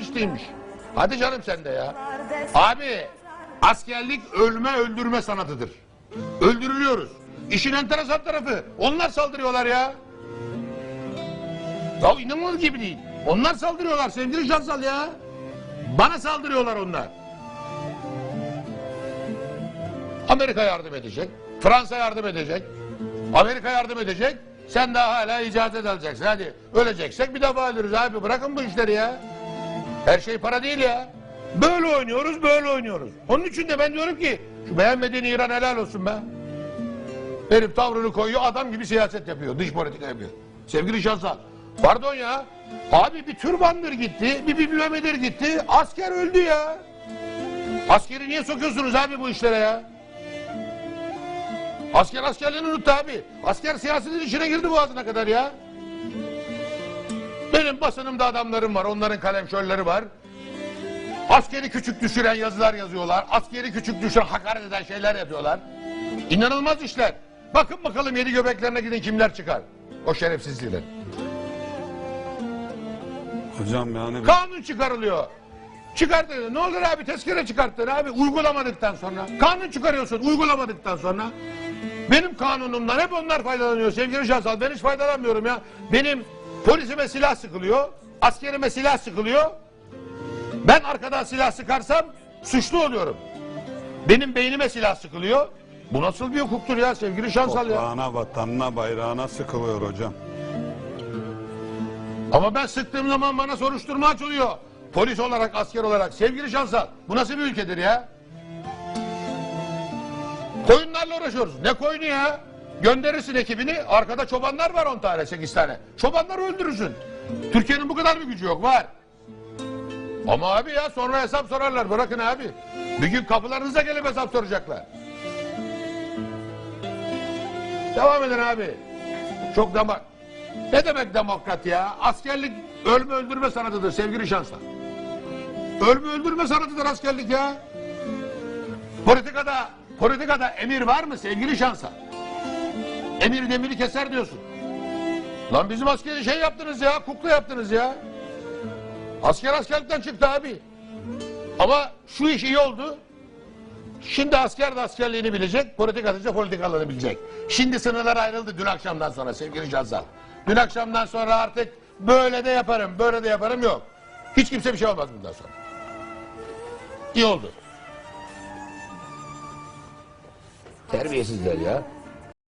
İşteymiş. Hadi canım sen de ya. Abi askerlik ölme öldürme sanatıdır. Öldürülüyoruz. İşin enteresan tarafı onlar saldırıyorlar ya. Ya inanılır gibi değil. Onlar saldırıyorlar sevgili Şansal ya. Bana saldırıyorlar onlar. Amerika yardım edecek. Fransa yardım edecek. Amerika yardım edecek. Sen daha hala icazet alacaksın. Hadi öleceksek bir defa ölürüz abi. Bırakın bu işleri ya. Her şey para değil ya. Böyle oynuyoruz, böyle oynuyoruz. Onun için de ben diyorum ki şu beğenmediğin İran helal olsun be. Herif tavrını koyuyor, adam gibi siyaset yapıyor, dış politika yapıyor. Sevgili Şansal, pardon ya. Abi bir türbandır gitti, bir bilmemedir gitti, asker öldü ya. Askeri niye sokuyorsunuz abi bu işlere ya? Asker askerliğini unuttu abi. Asker siyasetin içine girdi boğazına kadar ya. Benim basınımda adamlarım var. Onların kalemşörleri var. Askeri küçük düşüren yazılar yazıyorlar. Askeri küçük düşüren hakaret eden şeyler yapıyorlar. İnanılmaz işler. Bakın bakalım yedi göbeklerine gidin kimler çıkar. O şerefsizliğiyle. Hocam yani Kanun çıkarılıyor. Çıkarttın. Ne olur abi tezkere çıkarttın abi uygulamadıktan sonra. Kanun çıkarıyorsun uygulamadıktan sonra. Benim kanunumdan hep onlar faydalanıyor sevgili Şahsal. Ben hiç faydalanmıyorum ya. Benim polisime silah sıkılıyor. Askerime silah sıkılıyor. Ben arkadan silah sıkarsam suçlu oluyorum. Benim beynime silah sıkılıyor. Bu nasıl bir hukuktur ya sevgili Şansal ya. toprağına, vatanına, bayrağına sıkılıyor hocam. Ama ben sıktığım zaman bana soruşturma açılıyor. Polis olarak, asker olarak. Sevgili Şansal, bu nasıl bir ülkedir ya? Koyunlarla uğraşıyoruz. Ne koyunu ya? Gönderirsin ekibini, arkada çobanlar var 10 tane, 8 tane. Çobanları öldürürsün. Türkiye'nin bu kadar bir gücü yok, var. Ama abi ya sonra hesap sorarlar, bırakın abi. Bir gün kapılarınıza gelip hesap soracaklar. Devam edin abi. Çok damak. Ne demek demokrat ya? Askerlik ölme öldürme sanatıdır sevgili şanslar. Ölme öldürme sanatıdır askerlik ya. Politikada politikada emir var mı sevgili şanslar? Emir demiri keser diyorsun. Lan bizim askeri şey yaptınız ya, kukla yaptınız ya. Asker askerlikten çıktı abi. Ama şu iş iyi oldu. Şimdi asker de askerliğini bilecek, politikacı da politikalarını bilecek. Şimdi sınırlar ayrıldı dün akşamdan sonra sevgili Cazzal. Dün akşamdan sonra artık böyle de yaparım, böyle de yaparım yok. Hiç kimse bir şey olmaz bundan sonra. İyi oldu. Terbiyesizler ya.